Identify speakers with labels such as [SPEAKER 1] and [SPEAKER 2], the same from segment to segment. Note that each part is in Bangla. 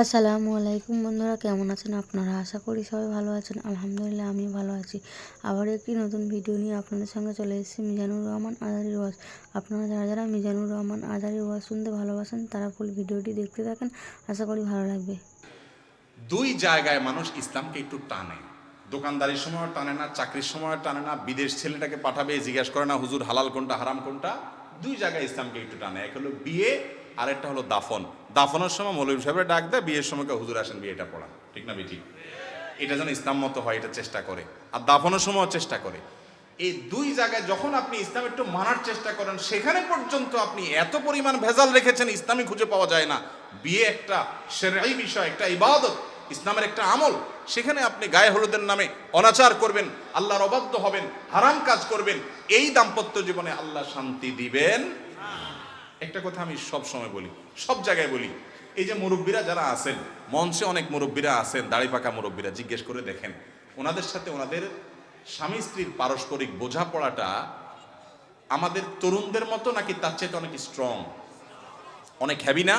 [SPEAKER 1] আসসালামু আলাইকুম বন্ধুরা, কেমন আছেন আপনারা? আশা করি সবাই ভালো আছেন। আলহামদুলিল্লাহ আমি ভালো আছি। আবার একটি নতুন ভিডিও নিয়ে আপনাদের সঙ্গে চলে এসেছি, মিজানুর রহমান আজারি ওয়াজ। আপনারা যারা যারা মিজানুর রহমান আজারি ওয়াজ শুনতে ভালোবাসেন, তারা ফুল ভিডিওটি দেখতে থাকেন। আশা করি ভালো লাগবে।
[SPEAKER 2] দুই জায়গায় মানুষ ইসলামকে একটু টানে। দোকানদারির সময় টানে না, চাকরির সময় টানে না, বিদেশ ছেলেটাকে পাঠাবে, জিজ্ঞাসা করে না, হুজুর, হালাল কোনটা, হারাম কোনটা? দুই জায়গায় ইসলামকে একটু টানে। এক হলো বিয়ে আর একটা হলো দাফন। দাফনের সময় মৌলভী সাহেবের ডাক দেয়, বিয়ের সময় হুজুর আসেন, বিয়েটা পড়া। ঠিক না, বেটি? এটা যেন ইসলাম মতো হয়, এটা চেষ্টা করে। আর দাফনের সময় চেষ্টা করে। এই দুই জায়গায় যখন আপনি ইসলাম একটু মানার চেষ্টা করেন, সেখানে পর্যন্ত আপনি এত পরিমাণ ভেজাল রেখেছেন, ইসলামই খুঁজে পাওয়া যায় না। বিয়ে একটা সেরাই বিষয়, একটা ইবাদত, ইসলামের একটা আমল। সেখানে আপনি গায়ে হলুদের নামে অনাচার করবেন, আল্লাহর অবাধ্য হবেন, হারাম কাজ করবেন। এই দাম্পত্য জীবনে আল্লাহ শান্তি দিবেন। একটা কথা আমি সব সময় বলি, সব জায়গায় বলি, এই যে মুরব্বীরা যারা আছেন, মঞ্চে অনেক মুরব্বীরা আছেন, দাড়ি পাকা মুরব্বীরা, জিজ্ঞেস করে দেখেন, ওনাদের সাথে ওনাদের স্বামী স্ত্রীর পারস্পরিক বোঝাপড়াটা আমাদের তরুণদের মতো নাকি তার চাইতে অনেক স্ট্রং অনেক হ্যাভি না?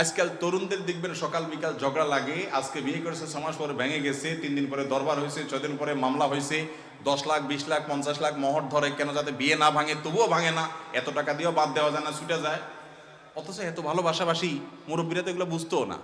[SPEAKER 2] আজকাল তরুণদের দেখবেন সকাল বিকাল ঝগড়া লাগে, আজকে বিয়ে করেছে মাস পরে ভেঙে গেছে, তিন দিন পরে দরবার হয়েছে, ছয় দিন পরে মামলা হয়েছে দশ লাখ, বিশ লাখ, পঞ্চাশ লাখ মহর ধরে কেন যাতে বিয়ে না ভাঙে, তবুও ভাঙে না, এত টাকা দিয়েও বাদ দেওয়া যায় না, ছুটে যায়। অথচ এত ভালোবাসাবাসি মুরব্বীরা তো এগুলো বুঝতেও না।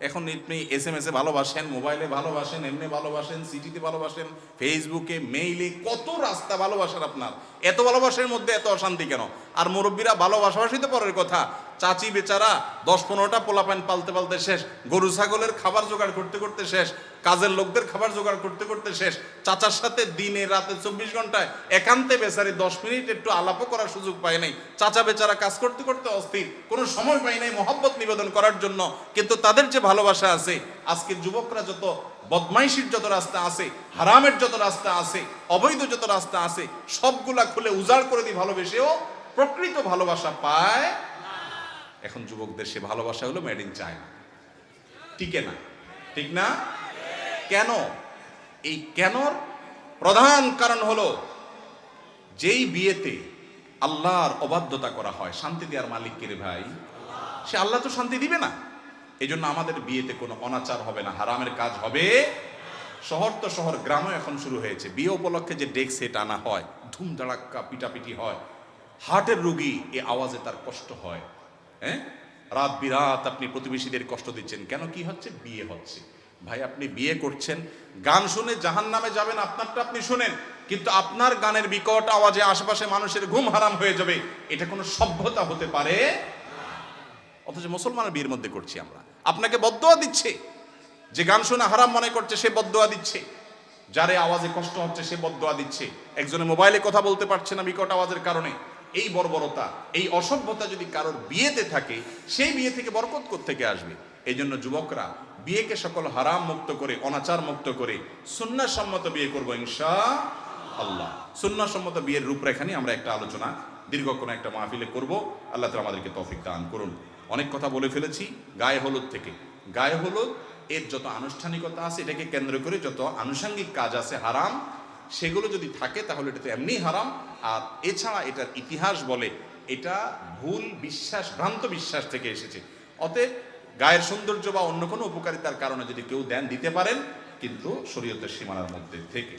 [SPEAKER 2] এখন আপনি এস এম এসে ভালোবাসেন, মোবাইলে ভালোবাসেন, এমনি ভালোবাসেন সিটিতে ভালোবাসেন ফেসবুকে মেইলে কত রাস্তা ভালোবাসার আপনার। এত ভালোবাসার মধ্যে এত অশান্তি কেন? আর মুরব্বীরা ভালোবাসাবাসি তো পরের কথা চাচি বেচারা দশ পনেরোটা পোলা পোলাপান পালতে পালতে শেষ। গরু, ছাগলের খাবার জোগাড় করতে করতে শেষ। কাজের লোকদের খাবার জোগাড় করতে করতে শেষ। চাচার সাথে দিনে রাতে চব্বিশ ঘন্টায় একান্তে বেচারি দশ মিনিট একটু আলাপও করার সুযোগ পায় নাই। চাচা বেচারা কাজ করতে করতে অস্থির। কোনো সময় পায় নাই মহব্বত নিবেদন করার জন্য। কিন্তু তাদের যে ভালোবাসা আছে আজকের যুবকরা যত বদমাইশির যত রাস্তা আছে, হারামের যত রাস্তা আছে, অবৈধ যত রাস্তা আছে, সবগুলা খুলে উজাড় করে দিয়ে ভালোবেসেও প্রকৃত ভালোবাসা পায় এখন যুবকদের সে ভালোবাসা হলো মেড ইন চায়না টিকে না। ঠিক না? কেন? এই কেনর প্রধান কারণ হলো, যেই বিয়েতে আল্লাহর অবাধ্যতা করা হয়, শান্তি দেওয়ার মালিক কে রে ভাই? সে আল্লাহ তো শান্তি দিবে না। এই জন্য আমাদের বিয়েতে কোনো অনাচার হবে না, হারামের কাজ হবে। শহর তো শহর, গ্রামও এখন শুরু হয়েছে। বিয়ে উপলক্ষে যে ডেক সেট আনা হয়, ধুমধাড়াক্কা পিটাপিটি হয়, হার্টের রুগী এ আওয়াজে তার কষ্ট হয়। হ্যাঁ? রাত বিরাত আপনি প্রতিবেশীদের কষ্ট দিচ্ছেন। কেন? কি হচ্ছে? বিয়ে হচ্ছে। ভাই, আপনি বিয়ে করছেন। গান শুনে জাহান নামে যাবেন, আপনারটা আপনি শুনেন। কিন্তু আপনার গানের বিকট আওয়াজে আশেপাশে মানুষের ঘুম হারাম হয়ে যাবে। এটা কোনো সভ্যতা হতে পারে? অথচ মুসলমানের বিয়ের মধ্যে করছি আমরা। আপনাকে বদোয়া দিচ্ছে। যে গান শুনে হারাম মনে করছে, সে বদোয়া দিচ্ছে। যারে আওয়াজে কষ্ট হচ্ছে, সে বদোয়া দিচ্ছে। একজনে মোবাইলে কথা বলতে পারছে না বিকট আওয়াজের কারণে। এই বর্বরতা, এই অসভ্যতা যদি কারোর বিয়েতে থাকে, সেই বিয়ে থেকে বরকত থেকে আসবে? এই জন্য যুবকরা বিয়েকে সকল হারাম মুক্ত করে, অনাচার মুক্ত করে সম্মত বিয়ে করব ইনশা আল্লাহ। সম্মত বিয়ের রূপরেখা নিয়ে আমরা একটা আলোচনা দীর্ঘ কোনো একটা মাহফিলে করব। আল্লাহ তালা আমাদেরকে তফিক দান করুন। অনেক কথা বলে ফেলেছি, গায়ে হলুদ থেকে। গায়ে হলুদ, এর যত আনুষ্ঠানিকতা আছে, এটাকে কেন্দ্র করে যত আনুষঙ্গিক কাজ আছে, হারাম সেগুলো যদি থাকে, তাহলে এটা তো এমনি হারাম। আর এছাড়া এটার ইতিহাস বলে এটা ভুল বিশ্বাস, ভ্রান্ত বিশ্বাস থেকে এসেছে। অতএব গায়ের সৌন্দর্য বা অন্য কোনো উপকারিতার কারণে যদি কেউ দেন দিতে পারেন, কিন্তু শরীয়তের সীমানার মধ্যে থেকে।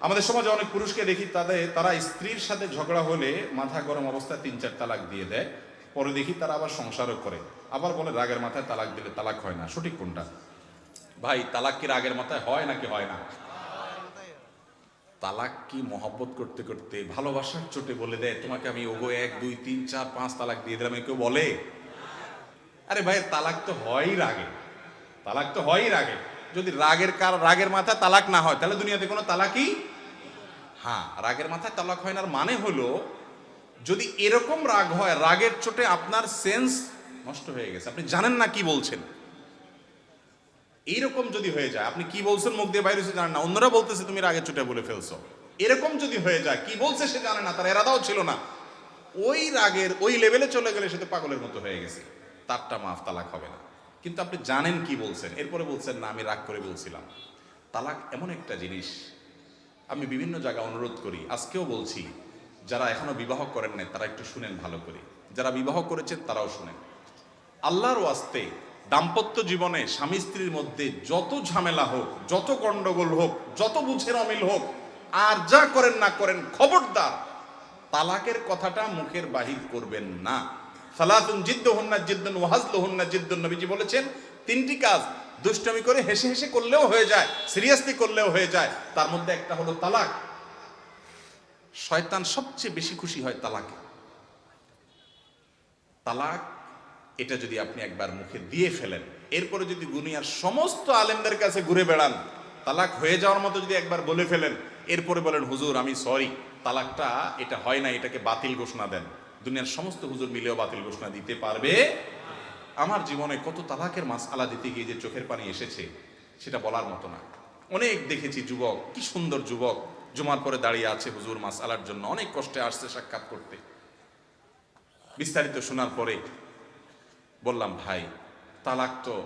[SPEAKER 2] আমাদের সমাজে অনেক পুরুষকে দেখি, তাদের, তারা স্ত্রীর সাথে ঝগড়া হলে মাথা গরম অবস্থায় তিন চার তালাক দিয়ে দেয়। পরে দেখি তারা আবার সংসারও করে। আবার বলে, রাগের মাথায় তালাক দিলে তালাক হয় না। সঠিক কোনটা? ভাই, তালাক কি রাগের মাথায় হয় নাকি হয় না? তালাক কি মহব্বত করতে করতে ভালোবাসার চোটে বলে দেয়? তোমাকে আমি ওগো এক, দুই, তিন, চার, পাঁচ তালাক দিয়ে দিলাম কেউ বলে? আরে ভাই, তালাক তো হয়ই রাগে। তালাক তো হয়ই রাগে। যদি রাগের কার, রাগের মাথায় তালাক না হয়, তাহলে দুনিয়াতে কোনো তালাকই? হ্যাঁ রাগের মাথায় তালাক হয় না। মানে হলো, যদি এরকম রাগ হয়, রাগের চোটে আপনার সেন্স নষ্ট হয়ে গেছে। আপনি জানেন না কি বলছেন? এইরকম যদি হয়ে যায়, আপনি কি বলছেন মুখ দিয়ে বাইরে জানেন না, অন্যরা বলতেছে তুমি রাগের চোটে বলে ফেলছো। এরকম যদি হয়ে যায়, কি বলছে সে জানে না, তার এরাদাও ছিল না। ওই রাগের, ওই লেভেলে চলে গেলে সে তো পাগলের মতো হয়ে গেছে। তারটা মাফ, তালাক হবে না। কিন্তু আপনি জানেন কি বলছেন? এরপরে বলছেন, না, আমি রাগ করে বলছিলাম। তালাক এমন একটা জিনিস, আমি বিভিন্ন জায়গায় অনুরোধ করি, আজকেও বলছি, যারা এখনও বিবাহ করেন নাই, তারা একটু শুনেন ভালো করে। যারা বিবাহ করেছেন, তারাও শুনেন। আল্লাহর ওয়াস্তে দাম্পত্য জীবনে স্বামী স্ত্রীর মধ্যে যত ঝামেলা হোক, যত গন্ডগোল হোক, যত বুঝের অমিল হোক, আর যা করেন না করেন, খবরদার, তালাকের কথাটা মুখের বাহির করবেন না। সালাতুন জিদ্দ হন্না জিদ্দন ওয়াহাজল হন্না জিদ্দন, নবীজি বলেছেন, তিনটি কাজ দুষ্টমি করে হেসে হেসে করলেও হয়ে যায়, সিরিয়াসলি করলেও হয়ে যায়, তার মধ্যে একটা হলো তালাক। শয়তান সবচেয়ে বেশি খুশি হয় তালাকে। তালাক এটা যদি আপনি একবার মুখে দিয়ে ফেলেন, এরপরে যদি দুনিয়ার সমস্ত আলেমদের কাছে ঘুরে বেড়ান, তালাক হয়ে যাওয়ার মতো যদি একবার বলে ফেলেন, এরপরে বলেন, হুজুর, আমি সরি, তালাকটা এটা হয় না, এটাকে বাতিল ঘোষণা দেন। দুনিয়ার সমস্ত হুজুর মিলেও বাতিল ঘোষণা দিতে পারবে। আমার জীবনে কত তালাকের মাস আলা দিতে গিয়ে যে চোখের পানি এসেছে, সেটা বলার মতো না। অনেক দেখেছি যুবক, কি সুন্দর যুবক, জুমার পরে দাঁড়িয়ে আছে হুজুর মাস আলার জন্য, অনেক কষ্টে আসছে সাক্ষাৎ করতে। বিস্তারিত শোনার পরে বললাম, ভাই, তালাক তো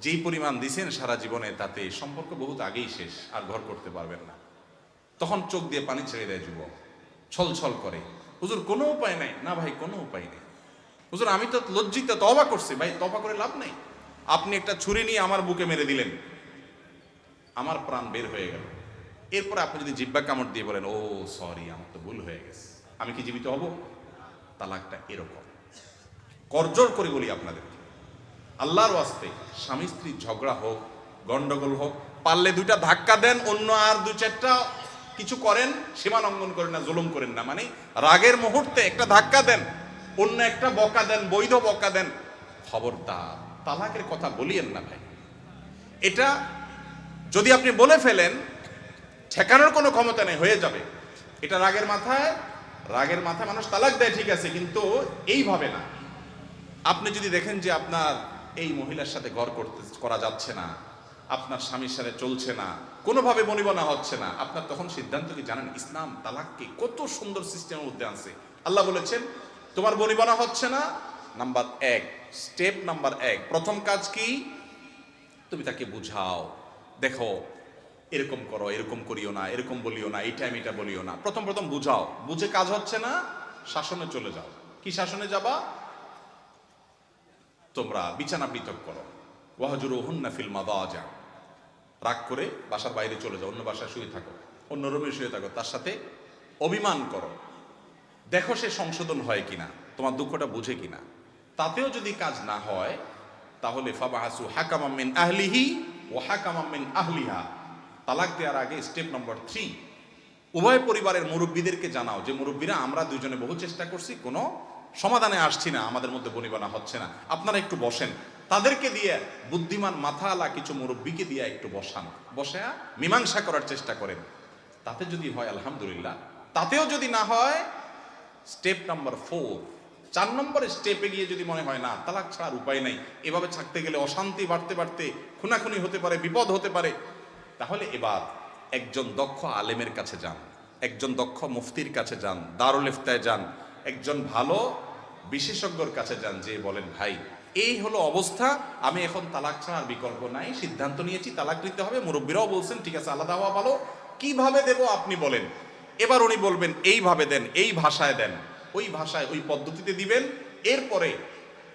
[SPEAKER 2] যেই পরিমাণ দিছেন সারা জীবনে, তাতে সম্পর্ক বহুত আগেই শেষ, আর ঘর করতে পারবেন না। তখন চোখ দিয়ে পানি ছেড়ে দেয় যুবক, ছল ছল করে। হুজুর, কোনো উপায় নাই? না ভাই, কোনো উপায় নেই। হুজুর, আমি তো লজ্জিত তবা করছি। ভাই তবা করে লাভ নেই। আপনি একটা ছুরি নিয়ে আমার বুকে মেরে দিলেন। আমার প্রাণ বের হয়ে গেল। এরপরে আপনি যদি জিব্বা কামড় দিয়ে বলেন, ও, সরি, আমার তো ভুল হয়ে গেছে। আমি কি জীবিত হব? তালাকটা এরকম। করজোর করে বলি আপনাদেরকে। আল্লাহর ওয়াস্তে স্বামী স্ত্রীর ঝগড়া হোক, গন্ডগোল হোক, পারলে দুইটা ধাক্কা দেন, অন্য আর দু চারটা কিছু করেন, সীমা লঙ্ঘন করেন না, জুলুম করেন না। মানে রাগের মুহূর্তে একটা ধাক্কা দেন, অন্য একটা বকা দেন, বৈধ বকা দেন। খবরদার, তালাকের কথা বলিয়েন না ভাই। এটা যদি আপনি বলে ফেলেন, ঠেকানোর কোনো ক্ষমতা নেই, হয়ে যাবে। এটা রাগের মাথায় রাগের মাথায় মানুষ তালাক দেয়, ঠিক আছে, কিন্তু এইভাবে না। আপনি যদি দেখেন যে আপনার এই মহিলার সাথে ঘর করতে, করা যাচ্ছে না, আপনার স্বামীর সাথে চলছে না, কোনোভাবে মনিবনা হচ্ছে না, আপনার তখন সিদ্ধান্ত কি জানেন? ইসলাম তালাককে কত সুন্দর সিস্টেমের মধ্যে আনছে। আল্লাহ বলেছেন, তোমার বনিবনা হচ্ছে না। নাম্বার এক। স্টেপ নাম্বার এক। প্রথম কাজ কি? তুমি তাকে বুঝাও। দেখো, এরকম করো, এরকম করিও না, এরকম বলিও না, এই টাইম এটা বলিও না। প্রথম প্রথম বুঝাও। বুঝে কাজ হচ্ছে না, শাসনে চলে যাও। কি শাসনে যাবা? তোমরা বিছানা পৃথক করো। ওয়াহজুর হুন্না ফিল মাদাজা। রাগ করে বাসার বাইরে চলে যাও, অন্য বাসায় শুয়ে থাকো, অন্য রুমে শুয়ে থাকো, তার সাথে অভিমান করো। দেখো সে সংশোধন হয় কিনা, তোমার দুঃখটা বুঝে কিনা। তাতেও যদি কাজ না হয়, তাহলে ফাবাহাসু হাকামামিন আহলিহি ও হাকামামিন আহলিহা। তালাক দেওয়ার আগে স্টেপ নম্বর থ্রি, উভয় পরিবারের মুরব্বীদেরকে জানাও যে মুরব্বীরা, আমরা দুজনে বহু চেষ্টা করছি কোনো সমাধানে আসছি না, আমাদের মধ্যে বনিবনা হচ্ছে না। আপনারা একটু বসেন। তাদেরকে দিয়ে বুদ্ধিমান মাথাওয়ালা কিছু মুরব্বীকে দিয়ে একটু বসান। বসে মীমাংসা করার চেষ্টা করেন। তাতে যদি হয়, আলহামদুলিল্লাহ। তাতেও যদি না হয়, স্টেপ নাম্বার ফোর। চার নম্বরের স্টেপে গিয়ে যদি মনে হয়, না, তালাক ছাড়ার উপায় নাই। এভাবে থাকতে গেলে অশান্তি বাড়তে বাড়তে খুনাখুনি হতে পারে, বিপদ হতে পারে। তাহলে এবার একজন দক্ষ আলেমের কাছে যান। একজন দক্ষ মুফতির কাছে যান, দারুল ইফতায় যান। একজন ভালো বিশেষজ্ঞর কাছে যান, যে বলেন, ভাই, এই হলো অবস্থা, আমি এখন তালাক ছাড়ার বিকল্প নাই, সিদ্ধান্ত নিয়েছি, তালাক দিতে হবে, মুরব্বীরাও বলছেন, ঠিক আছে, আলাদা হওয়া ভালো, কীভাবে দেব আপনি বলেন। এবার উনি বলবেন, এইভাবে দেন, এই ভাষায় দেন। ওই ভাষায়, ওই পদ্ধতিতে দিবেন, এরপরে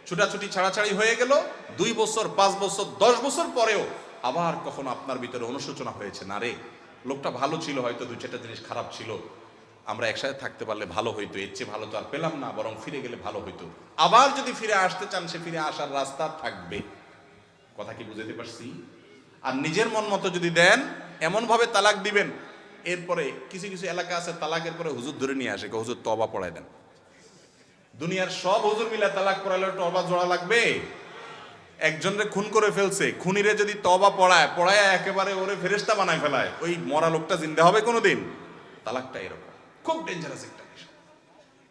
[SPEAKER 2] ছুটাছুটি ছাড়াছাড়ি হয়ে গেল, দুই বছর, পাঁচ বছর, দশ বছর পরেও আবার কখনো আপনার ভিতরে অনুশোচনা হয়েছে, না রে, লোকটা ভালো ছিল, হয়তো দুই চারটা জিনিস খারাপ ছিল। আমরা একসাথে থাকতে পারলে ভালো হইতো, এর চেয়ে ভালো তো আর পেলাম না, বরং ফিরে গেলে ভালো হইতো। আবার যদি ফিরে আসতে চান, সে ফিরে আসার রাস্তা থাকবে। কথা কি বুঝতে পারছি? আর নিজের মন মতো যদি দেন এমন ভাবে তালাক দিবেন, এরপরে কিছু কিছু এলাকা আছে, তালাকের পরে হুজুর ধরে নিয়ে আসে হুজুর তবা পড়ায় দেন। দুনিয়ার সব হুজুর মিলা তালাক পড়ালে তবা জোড়া লাগবে? একজনরে খুন করে ফেলছে, খুনিরে যদি তবা পড়ায় পড়ায় একেবারে ওরে ফেরেস্তা বানায় ফেলায়, ওই মরা লোকটা জিন্দা হবে কোনোদিন? তালাকটা এরকম। খুব ডেঞ্জারাস একটা বিষয়।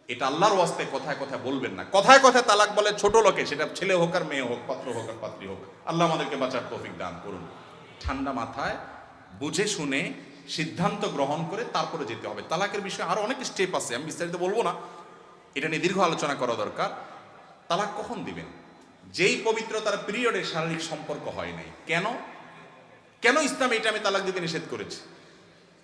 [SPEAKER 2] এটা আল্লাহর ওয়াস্তে কথায় কথায় বলবেন না। কথায় কথায় তালাক বলে ছোট লোকে, সেটা ছেলে হোক আর মেয়ে হোক, পাত্র হোক আর পাত্রী হোক, আল্লাহ আমাদেরকে বাঁচার তৌফিক দান করুন। ঠান্ডা মাথায় বুঝে শুনে সিদ্ধান্ত গ্রহণ করে তারপরে যেতে হবে। তালাকের বিষয়ে আরও অনেক স্টেপ আছে, আমি বিস্তারিত বলব না। এটা নিয়ে দীর্ঘ আলোচনা করা দরকার। তালাক কখন দিবেন? যেই পবিত্রতার পিরিয়ডে শারীরিক সম্পর্ক হয় নাই। কেন? কেন ইসলাম এটা আমি তালাক দিতে নিষেধ করেছি?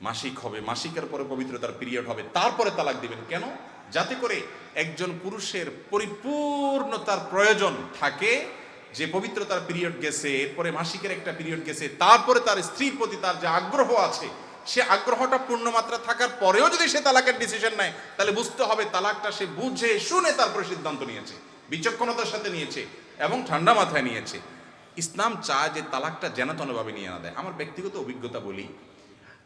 [SPEAKER 2] মাসিক হবে, মাসিকের পরে পবিত্রতার পিরিয়ড হবে, তারপরে তালাক দিবেন। কেন? যাতে করে একজন পুরুষের পরিপূর্ণতার প্রয়োজন থাকে, যে পবিত্রতার পিরিয়ড গেছে, এরপরে মাসিকের একটা পিরিয়ড গেছে, তারপরে তার স্ত্রীর প্রতি তার যে আগ্রহ আছে, সে আগ্রহটা পূর্ণ পূর্ণমাত্রা থাকার পরেও যদি সে তালাকের ডিসিশন নেয়, তাহলে বুঝতে হবে তালাকটা সে বুঝে, শুনে তারপরে সিদ্ধান্ত নিয়েছে, বিচক্ষণতার সাথে নিয়েছে এবং ঠান্ডা মাথায় নিয়েছে। ইসলাম চায় যে তালাকটা যেন তেনভাবে নিয়ে না দেয়। আমার ব্যক্তিগত অভিজ্ঞতা বলি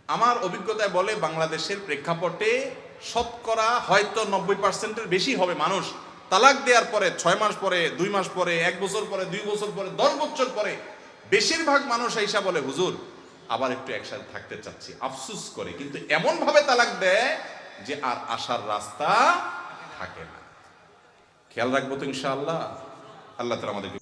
[SPEAKER 2] আমার অভিজ্ঞতায় বলে বাংলাদেশের প্রেক্ষাপটে শতকরা হয়তো নব্বই পার্সেন্টের বেশি হবে মানুষ। তালাক দেওয়ার পরে ছয় মাস পরে, দুই মাস পরে, এক বছর পরে, দুই বছর পরে, দশ বছর পরে বেশিরভাগ মানুষ এইসা বলে, হুজুর, আবার একটু একসাথে থাকতে চাচ্ছি। আফসুস করে। কিন্তু এমন ভাবে তালাক দেয় যে আর আসার রাস্তা থাকে না। খেয়াল রাখব তো ইনশাআল্লাহ। আল্লাহ তালা আমাদেরকে